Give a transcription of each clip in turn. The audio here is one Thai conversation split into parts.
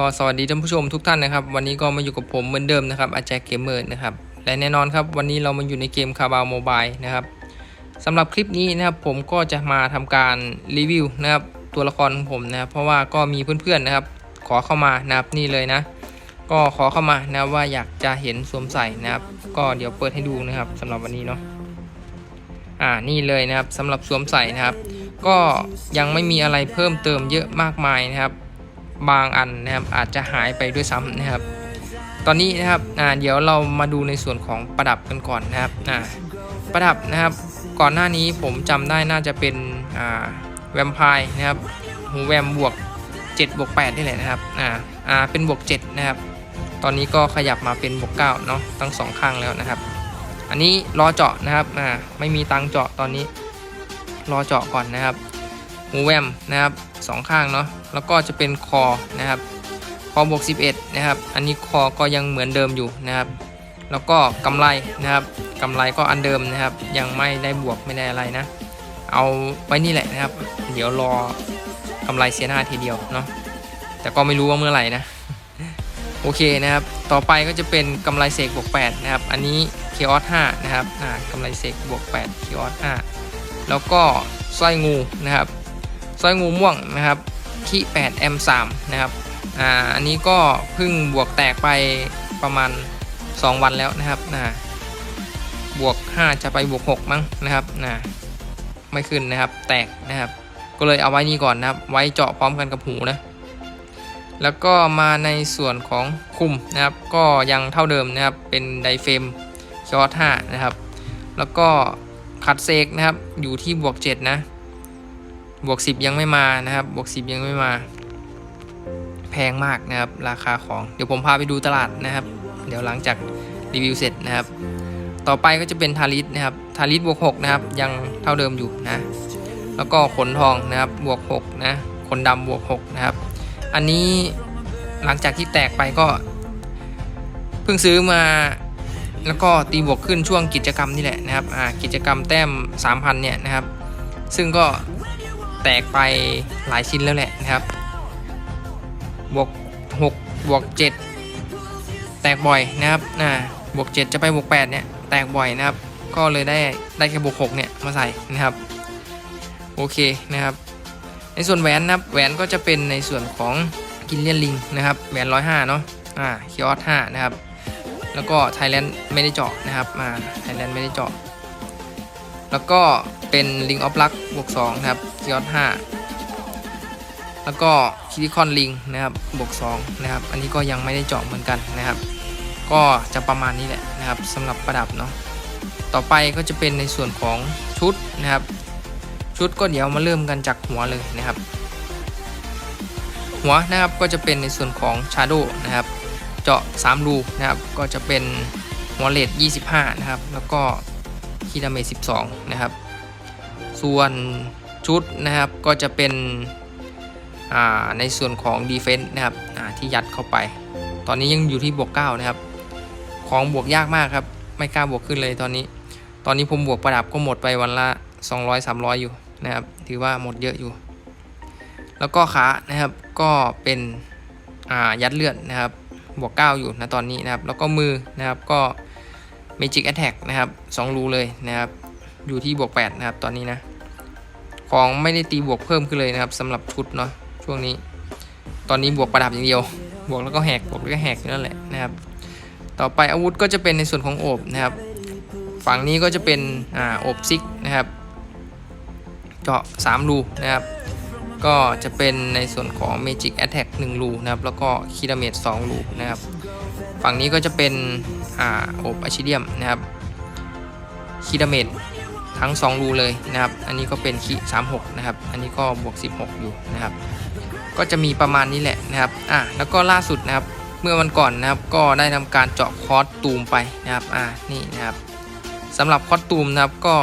ก็สวัสดีท่านผู้ชมทุกท่านนะครับ วันนี้ก็มาอยู่กับผมเหมือนเดิมนะครับอาจารย์เกมเมอร์นะครับ และแน่นอนครับวันนี้เรามาอยู่ในเกมคาบาวโมบายนะครับสำหรับคลิปนี้นะครับผมก็จะมาทำการรีวิวนะครับตัวละครของผมนะครับเพราะว่าก็มีเพื่อนๆนะครับ ขอเข้ามานะครับนี่เลยนะ ก็ขอเข้ามานะว่าอยากจะเห็นสวมใส่นะครับ ก็เดี๋ยวเปิดให้ดูนะครับสำหรับวันนี้เนาะอ่านี่เลยนะครับสำหรับสวมใส่นะครับ ก็ยังไม่มีอะไรเพิ่มเติมเยอะมากมายนะครับ บางอันนะครับอาจจะหายไปด้วยซ้ำนะครับ ตอนนี้นะครับอ่าเดี๋ยวเรามาดูในส่วนของประดับกันก่อนนะครับอ่าประดับนะครับ ก่อนหน้านี้ผมจำได้น่าจะเป็นอ่าแวมไพร์นะครับหูแวมบวก7บวก8นี่แหละนะครับอ่าอ่าเป็นบวก7นะครับ ตอนนี้ก็ขยับมาเป็นบวก9เนาะทั้งสองข้างแล้วนะครับ อันนี้รอเจาะนะครับอ่าไม่มีตังเจาะตอนนี้รอเจาะก่อนนะครับหูแวมนะครับ สองข้างเนาะแล้วก็จะเป็นคอนะครับคอบวก11นะครับอันนี้คอก็ยังเหมือนเดิมอยู่นะครับ แล้วก็กำไรนะครับกำไรก็อันเดิมนะครับ ยังไม่ได้บวกไม่ได้อะไรนะ เอาไว้นี่แหละนะครับ เดี๋ยวรอกำไรเสียหน้าทีเดียวเนาะแต่ก็ไม่รู้ว่าเมื่อไหร่นะโอเคนะครับ ต่อไปก็จะเป็นกำไรเสกบวก8นะครับ อันนี้เคออส5นะครับ อ่ากำไรเสกบวก8เคออส5แล้วก็สร้อยงูนะครับ สร้อยงูม่วงนะครับที่8 M 3 นะครับอ่าอันนี้ก็เพิ่งบวกแตกไปประมาณ 2 วันแล้วนะครับนะบวก 5 จะไปบวก 6 มั้งนะครับนะไม่ขึ้นนะครับแตกนะครับ ก็เลยเอาไว้นี่ก่อนนะครับ ไว้เจาะพร้อมกันกับหูนะแล้วก็มาในส่วนของคุมนะครับ ก็ยังเท่าเดิมนะครับเป็นไดเฟมคอร์ห้านะครับ แล้วก็คัดเซกนะครับอยู่ที่บวก 7 นะ บวก 10 ยังไม่มานะครับ บวก 10 ยังไม่มา แพงมากนะครับ ราคาของ เดี๋ยวผมพาไปดูตลาดนะครับ เดี๋ยวหลังจากรีวิวเสร็จนะครับ ต่อไปก็จะเป็นทาริสนะครับ ทาริสบวก6นะครับ ยังเท่าเดิมอยู่นะ แล้วก็ขนทองนะครับ บวก6นะ ขนดำบวก6นะครับ อันนี้หลังจากที่แตกไปก็ เพิ่งซื้อมาแล้วก็ตีบวกขึ้นช่วงกิจกรรมนี่แหละนะครับ อ่า กิจกรรมแต้ม 3,000 เนี่ยนะครับ ซึ่งก็ แตกไปหลายชิ้นแล้วแหละนะครับ บวก6บวก7 แตกบ่อยนะครับอ่าบวก 7 จะไปบวก8เนี่ยแตกบ่อยนะครับ ก็เลยได้ได้แค่บวก6เนี่ยมาใส่นะครับ โอเคนะครับ ในส่วนแหวนนะครับแหวนก็จะเป็นในส่วนของกินเลียนลิงนะครับแหวน105เนาะอ่าคิออส5นะครับ แล้วก็ไทยแลนด์ไม่ได้เจาะนะครับอ่าไทยแลนด์ไม่ได้เจาะ แล้วก็เป็นลิงออฟลักบวก2นะครับคิออส5แล้วก็คิริคอนลิงนะครับบวก2นะครับ อันนี้ก็ยังไม่ได้เจาะเหมือนกันนะครับ ก็จะประมาณนี้แหละนะครับสำหรับประดับเนาะต่อไปก็จะเป็นในส่วนของชุดนะครับ ชุดก็เดี๋ยวมาเริ่มกันจากหัวเลยนะครับ หัวนะครับก็จะเป็นในส่วนของ Shadow นะครับเจาะ3รูนะครับก็จะเป็นหัวเลด25 นะครับ แล้วก็ คีดาเมจ12 นะครับ ส่วนชุดนะครับก็จะเป็นในส่วนของ Defense นะครับที่ยัดเข้าไป ตอนนี้ยังอยู่ที่บวก9นะครับ ของบวกยากมากครับ ไม่กล้าบวกขึ้นเลยตอนนี้ ตอนนี้ผมบวกประดับก็หมดไปวันละ 200-300 อยู่นะครับ ถือว่าหมดเยอะอยู่ แล้วก็ขานะครับก็เป็นยัดเลือดนะครับบวก9อยู่นะตอนนี้นะครับ แล้วก็มือนะครับก็ Magic Attack นะครับ2รูเลยนะครับ อยู่ที่บวก 8 นะครับ ตอนนี้นะ ของไม่ได้ตีบวกเพิ่มขึ้นเลยนะครับสำหรับชุดเนาะช่วงนี้ ตอนนี้บวกประดับอย่างเดียว บวกแล้วก็แหกบวกแล้วก็แหกนั่นแหละนะครับ ต่อไปอาวุธก็จะเป็นในส่วนของโอบนะครับ ฝั่งนี้ก็จะเป็นอ่าโอบซิกนะครับเจาะ3รูนะครับก็จะเป็นในส่วนของ Magic Attack 1รูนะครับ แล้วก็คีดาเมจ2รูนะครับ ฝั่งนี้ก็จะเป็นอ่าโอบอะชิเดียมนะครับคีดาเมจทั้ง 2 รูเลยนะครับ อันนี้ก็เป็นคี36 นะครับ อันนี้ก็บวก 16 อยู่นะครับ ก็จะมีประมาณนี้แหละนะครับ อะ แล้วก็ล่าสุดนะครับ เมื่อวันก่อนนะครับ ก็ได้ทำการเจาะคอสตูมไปนะครับ อ่านี่นะครับสำหรับคอสตูมนะครับ ก็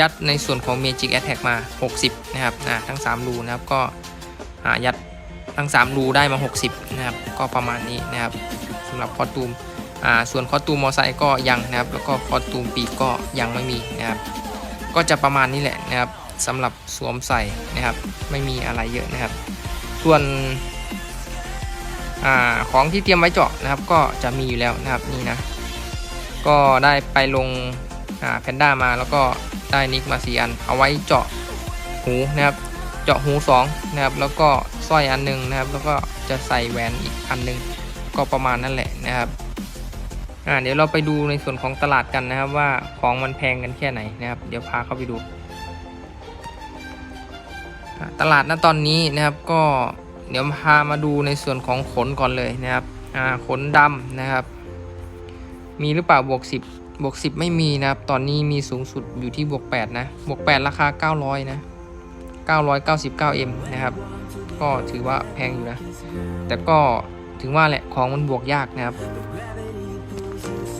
ยัดในส่วนของ Magic Attack มา 60 นะครับ อ่าทั้ง 3 รูนะครับ ก็อ่ายัด ทั้ง 3 รูได้มา 60 นะครับ ก็ประมาณนี้นะครับสำหรับคอตูมอ่าส่วนคอตูมมอไซค์ก็ยังนะครับ แล้วก็คอตูมปีกก็ยังไม่มีนะครับ ก็จะประมาณนี้แหละนะครับสำหรับสวมใส่นะครับ ไม่มีอะไรเยอะนะครับ ส่วนอ่าของที่เตรียมไว้เจาะนะครับ ก็จะมีอยู่แล้วนะครับนี่นะ ก็ได้ไปลงอ่าแพนด้ามาแล้วก็ได้นิกมาสี่อัน เอาไว้เจาะหูนะครับ เจาะหูสองนะครับแล้วก็สร้อยอันหนึงนะครับ แล้วก็จะใส่แหวนอีกอันหนึงก็ประมาณนั่นแหละนะครับอ่าเดี๋ยวเราไปดูในส่วนของตลาดกันนะครับ ว่าของมันแพงกันแค่ไหนนะครับ เดี๋ยวพาเข้าไปดู ตลาดณตอนนี้นะครับก็เดี๋ยวพามาดูในส่วนของขนก่อนเลยนะครับอ่าขนดำนะครับ มีหรือเปล่าบวก 10บวก10 ไม่มีนะครับ ตอนนี้มีสูงสุดอยู่ที่บวก8นะบวก8ราคา 900 นะ 999M นะครับ ก็ถือว่าแพงอยู่นะ แต่ก็ถึงว่าแหละของมันบวกยากนะครับ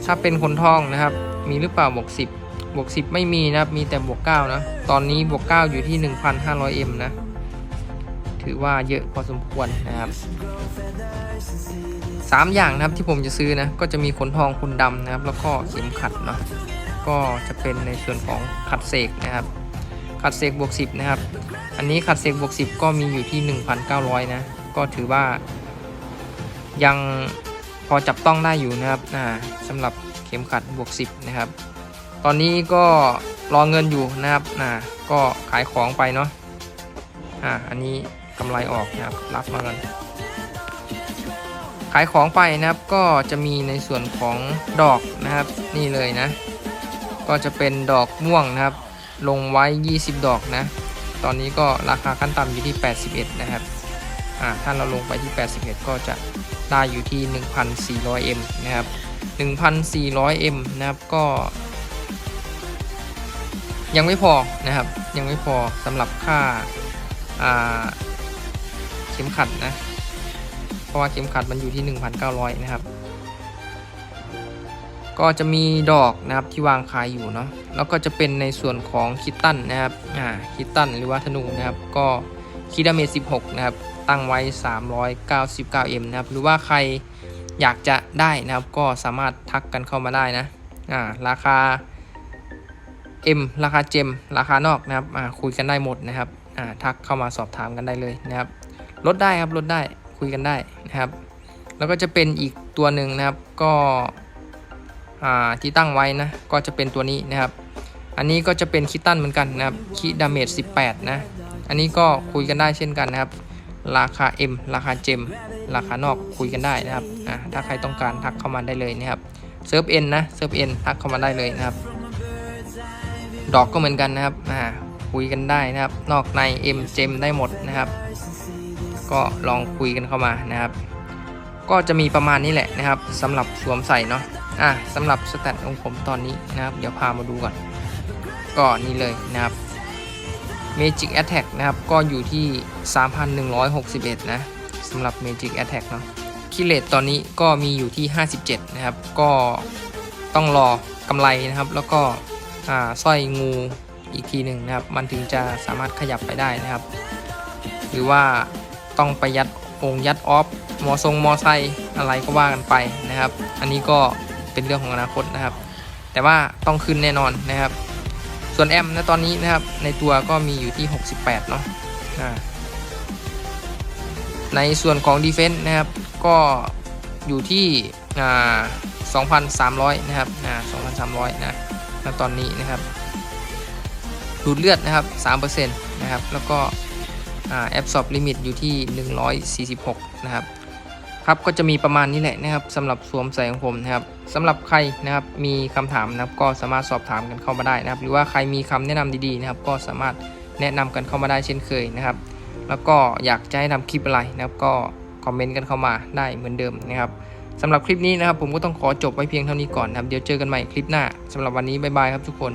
ถ้าเป็นคนทองนะครับ มีหรือเปล่าบวก10บวก10 ไม่มีนะครับ มีแต่บวก9นะตอนนี้บวก9อยู่ที่ 1,500M นะ ถือว่าเยอะพอสมควรนะครับสามอย่างนะครับที่ผมจะซื้อนะก็จะมีขนทองขนดำนะครับ แล้วก็เข็มขัดเนาะก็จะเป็นในส่วนของขัดเสกนะครับ ขัดเสกบวกสิบนะครับ อันนี้ขัดเสกบวกสิบก็มีอยู่ที่ 1,900 นะ ก็ถือว่า ยังพอจับต้องได้อยู่นะครับสำหรับเข็มขัดบวกสิบนะครับ ตอนนี้ก็รอเงินอยู่นะครับก็ขายของไปเนาะอ่าอันนี้กำไรออกนะครับรับมากันขายของไปนะครับก็จะมีในส่วนของดอกนะครับนี่เลยนะ ก็จะเป็นดอกม่วงนะครับ ลงไว้ 20 ดอกนะ ตอนนี้ก็ราคาขั้นต่ำอยู่ที่ 81 นะครับ อ่า ถ้าเราลงไปที่ 81 ก็จะได้อยู่ที่ 1,400M นะครับ 1,400M นะครับ ก็ ยังไม่พอนะครับ ยังไม่พอสำหรับค่า อ่า เข็มขัดนะ เพราะว่าเข็มขัดมันอยู่ที่ 1,900 นะครับ ก็จะมีดอกนะครับที่วางขายอยู่เนาะแล้วก็จะเป็นในส่วนของคิตตันนะครับอ่าคิตตันหรือว่าธนูนะครับ ก็คิดาเมจ16 นะครับ ตั้งไว้ 399M นะครับ หรือว่าใครอยากจะได้นะครับ ก็สามารถทักกันเข้ามาได้นะอ่าราคา M ราคาเจม ราคานอกนะครับอ่าคุยกันได้หมดนะครับอ่าทักเข้ามาสอบถามกันได้เลยนะครับลดได้ครับลดได้คุยกันได้นะครับ แล้วก็จะเป็นอีกตัวหนึ่งนะครับ ก็ ที่ตั้งไว้นะก็จะเป็นตัวนี้นะครับ อันนี้ก็จะเป็นคิตตันเหมือนกันนะครับคิดาเมจ18 นะ อันนี้ก็คุยกันได้เช่นกันนะครับ ราคา M ราคาเจมราคานอกคุยกันได้นะครับอ่าถ้าใครต้องการทักเข้ามาได้เลยนะครับเซิร์ฟ N นนะเซิร์ฟ N ทักเข้ามาได้เลยนะครับ ดอกก็เหมือนกันนะครับอ่าคุยกันได้นะครับ นอกใน M เจมได้หมดนะครับ ก็ลองคุยกันเข้ามานะครับ ก็จะมีประมาณนี้แหละนะครับสำหรับสวมใส่เนาะอะสำหรับสแตทของผมตอนนี้นะครับ เดี๋ยวพามาดูก่อนก็นี่เลยนะครับ Magic Attack นะครับ ก็อยู่ที่ 3,161 นะสำหรับ Magic Attack เนาะคิเลตตอนนี้ก็มีอยู่ที่ 57 นะครับ ก็ต้องรอกำไรนะครับ แล้วก็อ่าสร้อยงูอีกทีหนึ่งนะครับ มันถึงจะสามารถขยับไปได้นะครับ หรือว่าต้องไปยัด องยัดออฟมอทรงมอไซอะไรก็ว่ากันไปนะครับ อันนี้ก็เป็นเรื่องของอนาคตนะครับ แต่ว่าต้องขึ้นแน่นอนนะครับ ส่วนแอมนะตอนนี้นะครับ ในตัวก็มีอยู่ที่ 68 เนาะในส่วนของ Defense นะครับ ก็อยู่ที่อ่า2,300 นะครับอ่า2,300 นะณตอนนี้นะครับดูดเลือดนะครับ3%นะครับ แล้วก็ แอบสอบลิมิตอยู่ที่ 146 นะครับ ครับก็จะมีประมาณนี้แหละนะครับสำหรับสวมใส่ของผมนะครับสำหรับใครนะครับมีคำถามนะครับก็สามารถสอบถามกันเข้ามาได้นะครับ หรือว่าใครมีคำแนะนำดีๆนะครับ ก็สามารถแนะนำกันเข้ามาได้เช่นเคยนะครับ แล้วก็อยากจะให้ทำคลิปอะไรนะครับ ก็คอมเมนต์กันเข้ามาได้เหมือนเดิมนะครับสำหรับคลิปนี้นะครับผมก็ต้องขอจบไว้เพียงเท่านี้ก่อนนะครับ เดี๋ยวเจอกันใหม่คลิปหน้าสำหรับวันนี้บ๊ายบายครับทุกคน